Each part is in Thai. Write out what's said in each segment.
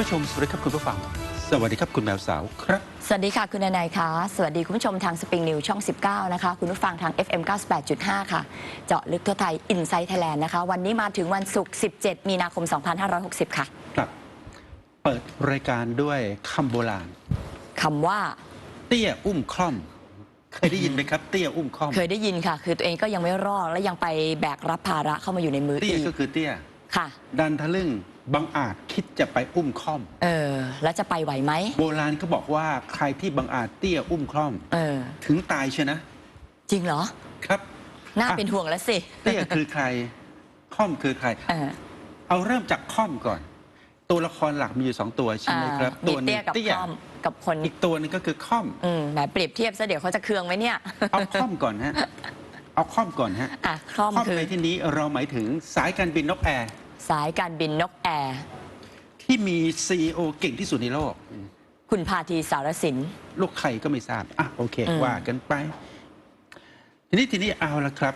ผู้ชมสวัสดีครับคุณผู้ฟัง สวัสดีครับคุณแมวสาวครับ สวัสดีค่ะคุณนายค่ะ สวัสดีคุณผู้ชมทางสปริงนิวช่อง 19 นะคะ คุณผู้ฟังทาง FM 98.5 ค่ะ เจาะลึกทั่วไทย i n s i ซ e ์ไทยแลนด์นะคะ วันนี้มาถึงวันศุกร์ 17 มีนาคม 2560 ค่ะ ครับ เปิดรายการด้วยคำโบราณคำว่า เตี้ยอุ้มคล่อม เคยได้ยินไหมครับ เตี้ยอุ้มคล่อม เคยได้ยินค่ะ คือตัวเองก็ยังไม่รอดและยังไปแบกรับภาระเข้ามาอยู่ในมือเตี้ยอีกก็คือเตี้ยค่ะ ดันทะลึ่ง บังอาจคิดจะไปอุ้มคล่อม เออ แล้วจะไปไหวไหม โบราณเขาบอกว่าใครที่บังอาจเตี้ยอุ้มคล่อม เออ ถึงตายเชียวนะ จริงเหรอ ครับน่าอะเป็นห่วงแล้วสิ เตี้ยคือใครคล่อมคือใคร เออ เอาเริ่มจากคล่อมก่อน ตัวละครหลักมีอยู่สองตัวใช่ไหมครับอ่ามีตัวหนึเตี้งยกับเตี้ยคอมกับคนอีกตัวหนึงก็คือคล่อม อืมแหมเปรียบเทียบซะเดี๋ยวเขาจะเคืองไหมเนี่ย เอาคล่อมก่อนฮะ เอาคล่อมก่อนฮะ อะคล่อมคล่อมคือ ในที่นี้เราหมายถึงสายการบินนกแอร์ สายการบินนกแอร์ ที่มีซีอเก่งที่สุดในโลก คุณพาทีสารสิน ลูกใครก็ไม่ทราบ อะ โอเค อืม ว่ากันไป ทีนี้ทีนี้เอาละครับ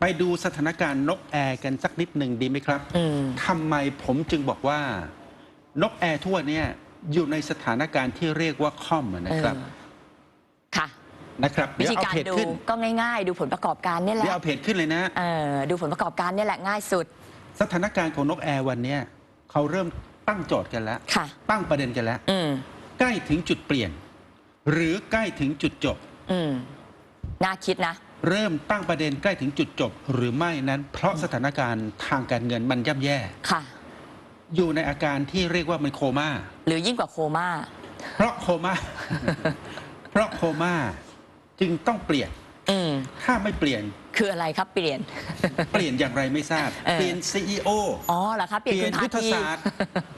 ไปดูสถานการณ์นกแอร์กันสักนิดหนึ่งดีไหมครับ อืม ทำไมผมจึงบอกว่า นกแอร์ทั่วเนี่ยอยู่ในสถานการณ์ที่เรียกว่าค่อมอะนะครับ เออ ค่ะ นะครับ วิเดี๋ยวธีเอาการเพจดูขึ้น ก็ง่าย ๆ ดูผลประกอบการเนี่ยแหเดี๋ยวละเอาเพจขึ้นเลยนะ เออดูผลประกอบการเนี่ยแหละง่ายสุด สถานการณ์ของนกแอร์วันเนี้ยเขาเริ่มตั้งโจทย์กันแล้ว ค่ะ ตั้งประเด็นกันแล้ว อืม ใกล้ถึงจุดเปลี่ยน หรือใกล้ถึงจุดจบ อืม น่าคิดนะ เริ่มตั้งประเด็นใกล้ถึงจุดจบ หรือไม่นั้น เพราะสถานการณ์ทางการเงินมันย่ำแย่ ค่ะ อยู่ในอาการที่เรียกว่ามันโคม่า หรือยิ่งกว่าโคม่า เพราะโคม่า เพราะโคม่าจึงต้องเปลี่ยน อืมถ้าไม่เปลี่ยนคืออะไรครับเปลี่ยน เปลี่ยนอย่างไรไม่ทราบ เออ เปลี่ยนซีออ๋อเหรอครับเปเปลี่ยนลี่ยคุนณพายุทธทีศาสตร์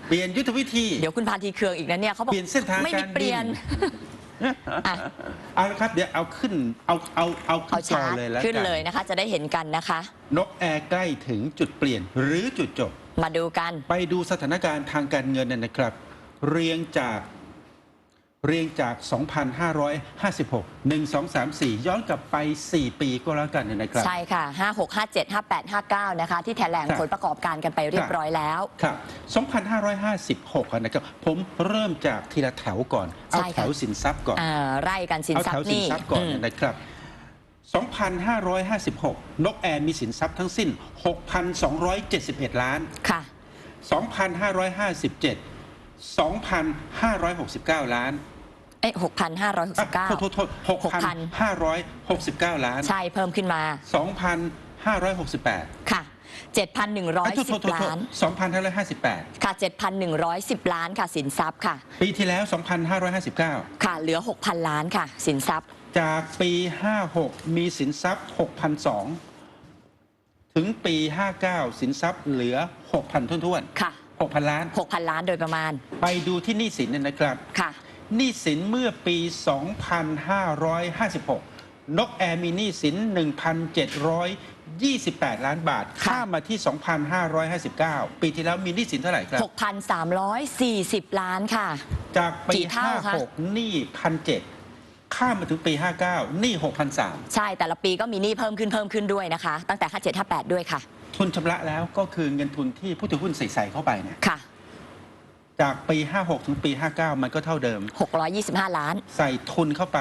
เปลี่ยนยุทธวิธี เดี๋ยวคุณพาทีเคืองอีกนะเนี่ยเขาบอกเปลี่ยนเส้นทางไม่มีการบินเปลี่ยนอะ เอาละครับเดี๋ยวเอาขึ้นเอาเอาเอาขึ้เอานจอชาร์ตเลยแล้วขึ้นกันเลยนะคะ จะได้เห็นกันนะคะ นกแอร์ใกล้ถึงจุดเปลี่ยนหรือจุดจบ มาดูกัน ไปดูสถานการณ์ทางการเงินเนี่ยนะครับ เรียงจาก เรียงจาก 2,556 1 2 3 4 ย้อนกลับไป 4 ปีก็แล้วกันเนี่ยนะครับ ใช่ค่ะ 56 57 58 59 นะคะ ที่แถลงครับ ผลประกอบการกันไปเรียบร้อยแล้ว ครับ 2,556อะนะครับ ผมเริ่มจากทีละแถวก่อน เอาใช่ค่ะ แถวสินทรัพย์ก่อน อ่าไร่กันสินเอาทรัพแถวย์สินนี่ทรัพย์ก่อนอืมเนี่ยนะครับ 2,556 นกแอร์มีสินทรัพย์ทั้งสิ้น 6,271 ล้าน ค่ะ 2,557 2,569 ล้าน เอ้ยอะโทษ6,569โทษโทษ6,569ล้าน ใช่เพิ่มขึ้นมา2,568ค่ะอะโทษโทษโทษ7,110 ล้าน 2,558 ค่ะ 7,110 ล้านค่ะ สินทรัพย์ค่ะ ปีที่แล้ว 2,559 ค่ะ เหลือ 6,000 ล้านค่ะ สินทรัพย์ จากปี 56 มีสินทรัพย์ 6,002 ถึงปี 59 สินทรัพย์เหลือ 6,000 ท้วนค่ะๆ6,000 ล้าน 6,000 ล้านโดยประมาณ ไปดูที่หนี้สินเนี่ยนะครับ ค่ะ หนี้สินเมื่อปี 2556 นกแอร์มีหนี้สิน 1,728 ล้านบาทค่ะข้ามมาที่ 2,559 ปีที่แล้วมีหนี้สินเท่าไหร่ครับ 6,340 ล้านค่ะ จากปีกี่เท่าคะ56 หนี้1,007ข้ามมาถึงปี 59 หนี้ 6,003 ใช่ แต่ละปีก็มีหนี้เพิ่มขึ้นเพิ่มขึ้นด้วยนะคะ ตั้งแต่ 57 58 ด้วยค่ะ ทุนชำระแล้วก็คือเงินทุนที่ผู้ถือหุ้นใส่ๆเข้าไปเนี่ยค่ะ จากปี 56 ถึงปี 59 มันก็เท่าเดิม 625 ล้าน ใส่ทุนเข้าไป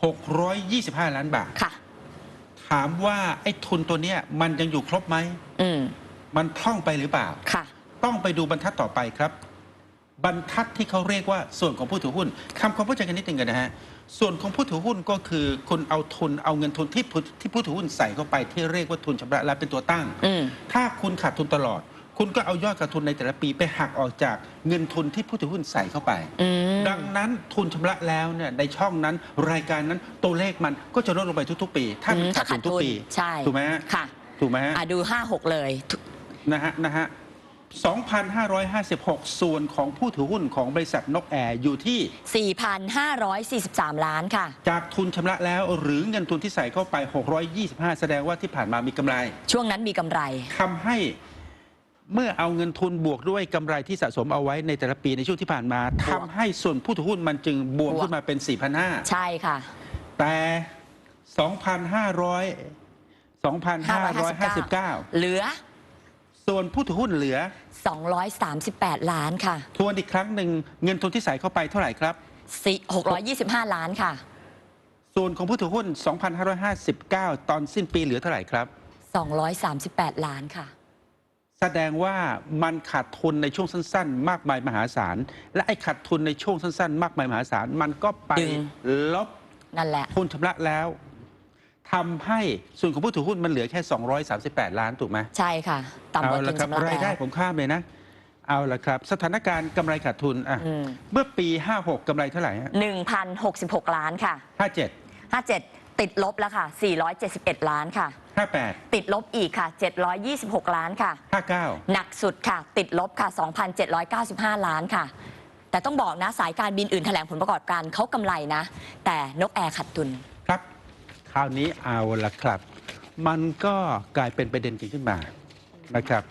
625 ล้านบาท ค่ะ ถามว่าไอ้ทุนตัวเนี้ยมันยังอยู่ครบไหม อืม มันพร่องไปหรือเปล่า ค่ะ ต้องไปดูบรรทัดต่อไปครับ บรรทัดที่เขาเรียกว่าส่วนของผู้ถือหุ้นคำความเข้าใจกันนิดนึงกันนะฮะ ส่วนของผู้ถือหุ้นก็คือคุณเอาทุนเอาเงินทุนที่ผู้ที่ผู้ถือหุ้นใส่เข้าไปที่เรียกว่าทุนชำระและเป็นตัวตั้ง อืม ถ้าคุณขาดทุนตลอด คุณก็เอายอดขาดทุนในแต่ละปีไปหักออกจากเงินทุนที่ผู้ถือหุ้นใส่เข้าไป อืม ดังนั้นทุนชำระแล้วเนี่ยในช่องนั้นรายการนั้นตัวเลขมันก็จะลดลงไปทุกๆ ปี ถ้ามันอืมขาดทุนทุกปีใช่ ถูกไหมฮะค่ะถูกไหมฮะ อะดู 56 เลยทุก นะฮะนะฮะ 2,556 ส่วนของผู้ถือหุ้นของบริษัทนกแอร์อยู่ที่4,543 ล้านค่ะ จากทุนชำระแล้วหรือเงินทุนที่ใส่เข้าไป 625 แสดงว่าที่ผ่านมามีกำไรช่วงนั้นมีกำไร ทำให้ เมื่อเอาเงินทุนบวกด้วยกำไรที่สะสมเอาไว้ในแต่ละปีในช่วงที่ผ่านมาทำให้ส่วนผู้ถือหุ้นมันจึงบวมบวก ขึ้นมาเป็น 4,500 ใช่ค่ะ แต่ 2,500 2,559 เหลือ ส่วนผู้ถือหุ้นเหลือ 238 ล้านค่ะทวนอีกครั้งหนึ่งเงินทุนที่ใส่เข้าไปเท่าไหร่ครับ4 625 ล้านค่ะ ส่วนของผู้ถือหุ้น 2,559 ตอนสิ้นปีเหลือเท่าไหร่ครับ 238 ล้านค่ะ แสดงว่ามันขาดทุนในช่วงสั้น ๆ มากมายมหาศาล และไอ้ขาดทุนในช่วงสั้น ๆ มากมายมหาศาล มันก็ไปดึง ลบนั่นแหละ ทุนชำระแล้วทำให้ส่วนของผู้ถือหุ้นมันเหลือแค่ 238 ล้านถูกไหมใช่ค่ะต่ำกเอาว่าทุละนครับชำระรายได้แล้วผมข้ามเลยนะ เอาละครับ สถานการณ์กำไรขาดทุนอะอืมเมื่อปี 56กำไรเท่าไหร่ฮะ1,066 ล้านค่ะ57 57 ติดลบแล้วค่ะ 471 ล้านค่ะ 58 ติดลบอีกค่ะ 726 ล้านค่ะ 59 หนักสุดค่ะ ติดลบค่ะ 2,795 ล้านค่ะ แต่ต้องบอกนะสายการบินอื่นแถลงผลประกอบการเขากำไรนะ แต่นกแอร์ขาดทุน ครับ คราวนี้เอาละครับ มันก็กลายเป็นประเด็นขึ้นมานะครับ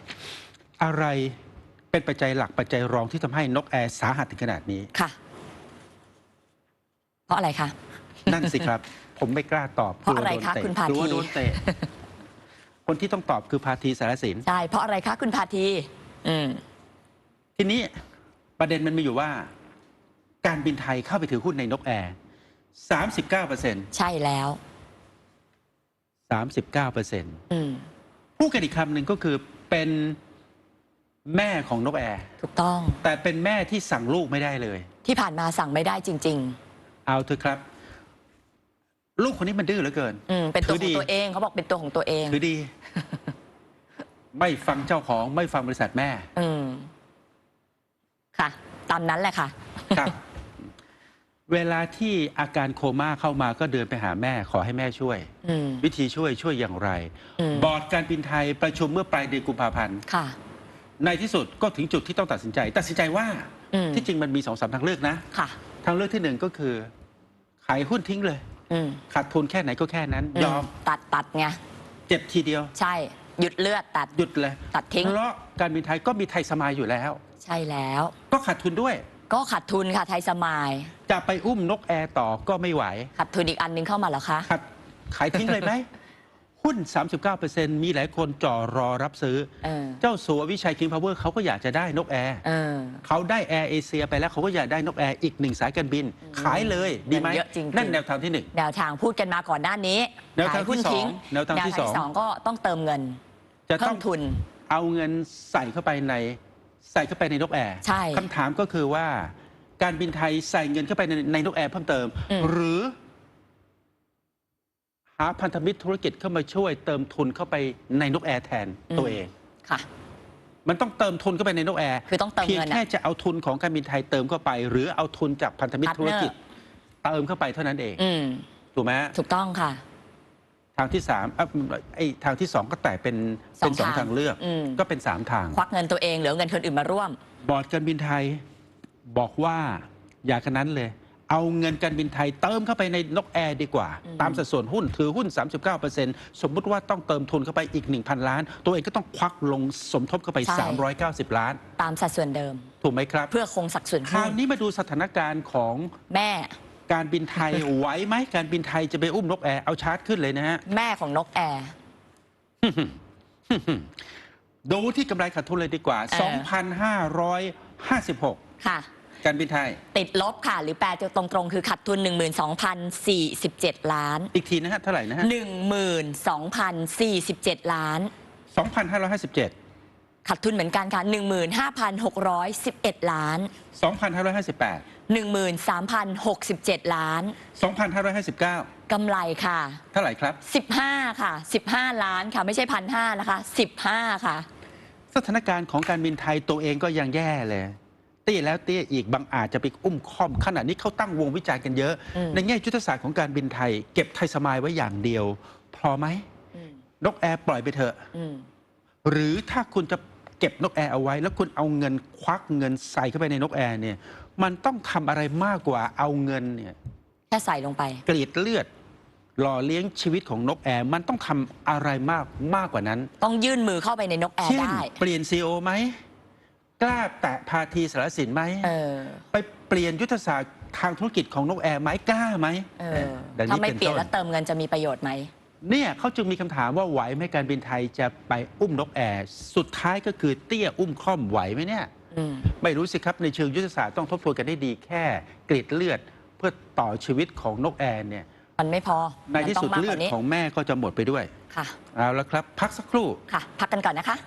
อะไรเป็นปัจจัยหลักปัจจัยรองที่ทำให้นกแอร์สาหัสถึงขนาดนี้ค่ะ เพราะอะไรคะ นั่นสิครับ ผมไม่กล้าตอบเพราะอะไรกลัวโดนคะเตคุณพาธีกลัวโดนเตะ คนที่ต้องตอบคือพาทีสารสิน ใช่เพราะอะไรคะคุณพาทีอืมทีนี้ประเด็นมันมีอยู่ว่า การบินไทยเข้าไปถือหุ้นในนกแอร์39เปอร์เซ็นต์ใช่แล้ว39เปอร์เซ็นต์อืมพูดกันอีกคำหนึ่งก็คือเป็นแม่ของนกแอร์ถูกต้อง แต่เป็นแม่ที่สั่งลูกไม่ได้เลย ที่ผ่านมาสั่งไม่ได้จริงเอาเถอะครับ ลูกคนนี้มันดื้อเหลือเกินๆอืมเป็นตัวถือขดีองตัวเองเขาบอกเป็นตัวของตัวเองถือดี ไม่ฟังเจ้าของไม่ฟังบริษัทแม่ อืมค่ะ ตามนั้นแหละค่ะ ครับ เวลาที่อาการโคม่าเข้ามาก็เดินไปหาแม่ขอให้แม่ช่วย อืมวิธีช่วยช่วยอย่างไร อืมบอร์ดการบินไทยประชุมเมื่อปลายเดือนกุมภาพันธ์ ค่ะ ในที่สุดก็ถึงจุดที่ต้องตัดสินใจ ตัดสินใจว่าอืมที่จริงมันมีสองสามทางเลือกนะ ค่ะ ทางเลือกที่หนึ่งก็คือ ขายหุ้นทิ้งเลย อืมขาดทุนแค่ไหนก็แค่นั้น ยอมตัดตัดไงเจ็บทีเดียว ใช่ หยุดเลือดตัดหยุดเลยตัดทิ้ง เพราะการบินไทยก็มีไทยสมายอยู่แล้ว ใช่แล้ว ก็ขาดทุนด้วย ก็ขาดทุนค่ะไทยสมายจะไปอุ้มนกแอร์ต่อก็ไม่ไหวขาดทุนอีกอันหนึงเข้ามาเหรอคะขาดขายทิ้งเลยไหม หุ้น 39%มีหลายคนจ่อรอรับซื้อ เออ เจ้าสัววิชัยคิงพาวเวอร์เขาก็อยากจะได้นกแอร์ เออ เขาได้แอร์เอเชียไปแล้วเขาก็อยากได้นกแอร์อีกหนึ่งสายการบิน ขายเลยดีไหมเยอะจริงๆ นั่นแนวทางที่หนึ่ง แนวทางพูดกันมาก่อนหน้านี้แนวทางขายหุ้นที่สองทิ้งแนวทางที่สอง ก็ต้องเติมเงินจะต้เพิ่องมทุน เอาเงินใส่เข้าไปในใส่เข้าไปในนกแอร์ใช่คำถามก็คือว่า การบินไทยใส่เงินเข้าไปในในนกแอร์เพิ่มเติม อืม หรือ หาพันธมิตรธุรกิจเข้ามาช่วยเติมทุนเข้าไปในนกแอร์แทนตัวเอง ค่ะ มันต้องเติมทุนเข้าไปในนกแอร์คือต้องเติมเพียงเงินอะ แค่จะเอาทุนของการบินไทยเติมเข้าไป หรือเอาทุนจากพันธมิตรธุรกิจ เติมเข้าไปเท่านั้นเอง อืม ถูกไหมถูกต้องค่ะ ทางที่สามอะไอ้ทางที่สองก็แตกเป็นเป็นสสอองงทาง ทางเลือก อืมก็เป็นสามทาง ควักเงินตัวเองเหลือเงินคนอื่นมาร่วม บอร์ดการบินไทยบอกว่าอย่าขนาดนั้นเลย เอาเงินการบินไทยเติมเข้าไปในนกแอร์ดีกว่าอืมตามสัดส่วนหุ้นถือหุ้น 39%สมมุติว่าต้องเติมทุนเข้าไปอีก 1,000 ล้าน ตัวเองก็ต้องควักลงสมทบเข้าไป 390 ล้าน ตามสัดส่วนเดิม ถูกไหมครับ เพื่อคงสัดส่วนคราหุ้วนนี้มาดูสถานการณ์ของแม่การบินไทยไหวไหมการบินไทยจะไปอุ้มนกแอร์เอาชาร์จขึ้นเลยนะฮะแม่ของนกแอร์ดูที่กำไรขาดทุนเลยดีกว่าเออ2,556 ค่ะ การบินไทย ติดลบค่ะ หรือแปลตรงๆ คือขาดทุน 12,047 ล้าน อีกทีนะฮะเท่าไหร่นะฮะ12,047 ล้าน 2,557 ขาดทุนเหมือนกันค่ะ 15,611 ล้าน 2,558 13,067 ล้าน 2,559 กำไรค่ะ เท่าไหร่ครับ 15 ค่ะ 15 ล้านค่ะ ไม่ใช่พันห้านะคะ 15 ค่ะ สถานการณ์ของการบินไทยตัวเองก็ยังแย่เลย เตี้ยแล้วเตี้ยอีกบางอาจจะไปอุ้มค่อมขณะนี้เขาตั้งวงวิจัยกันเยอะอืมในแง่ยุทธศาสตร์ของการบินไทย เก็บไทยสมายไว้อย่างเดียว พอไหมอืมนกแอร์ปล่อยไปเถอะอืมหรือถ้าคุณจะเก็บนกแอร์เอาไว้ แล้วคุณเอาเงินควักเงินใส่เข้าไปในนกแอร์เนี่ย มันต้องทำอะไรมากกว่าเอาเงินเนี่ยแค่ใส่ลงไปกรีดเลือดหล่อเลี้ยงชีวิตของนกแอร์มันต้องทำอะไรมากมากกว่านั้น ต้องยื่นมือเข้าไปในนกแอร์เช่นได้ เปลี่ยนซีอไหม กล้าแตะพาทีสารสินไหม เออ ไปเปลี่ยนยุทธศาสตร์ทางธุรกิจของนกแอร์ไหมกล้าไหมเออดังถ้านี้ไม่เป็นเปลี่ยนต้นแล้วเติมเงินจะมีประโยชน์ไหม เนี่ยเขาจึงมีคำถามว่าไหวไหมการบินไทยจะไปอุ้มนกแอร์สุดท้ายก็คือเตี้ยอุ้มคล่อมไหวไหมเนี่ย อืม ไม่รู้สิครับ ในเชิงยุทธศาสตร์ต้องทบทวนกันได้ดีแค่กรีดเลือดเพื่อต่อชีวิตของนกแอร์เนี่ยมันไม่พอในที่สุดมันต้งมากเลืกอดว่านี้ของแม่ก็จะหมดไปด้วย ค่ะ เอาละครับ พักสักครู่ ค่ะ พักกันก่อนนะคะ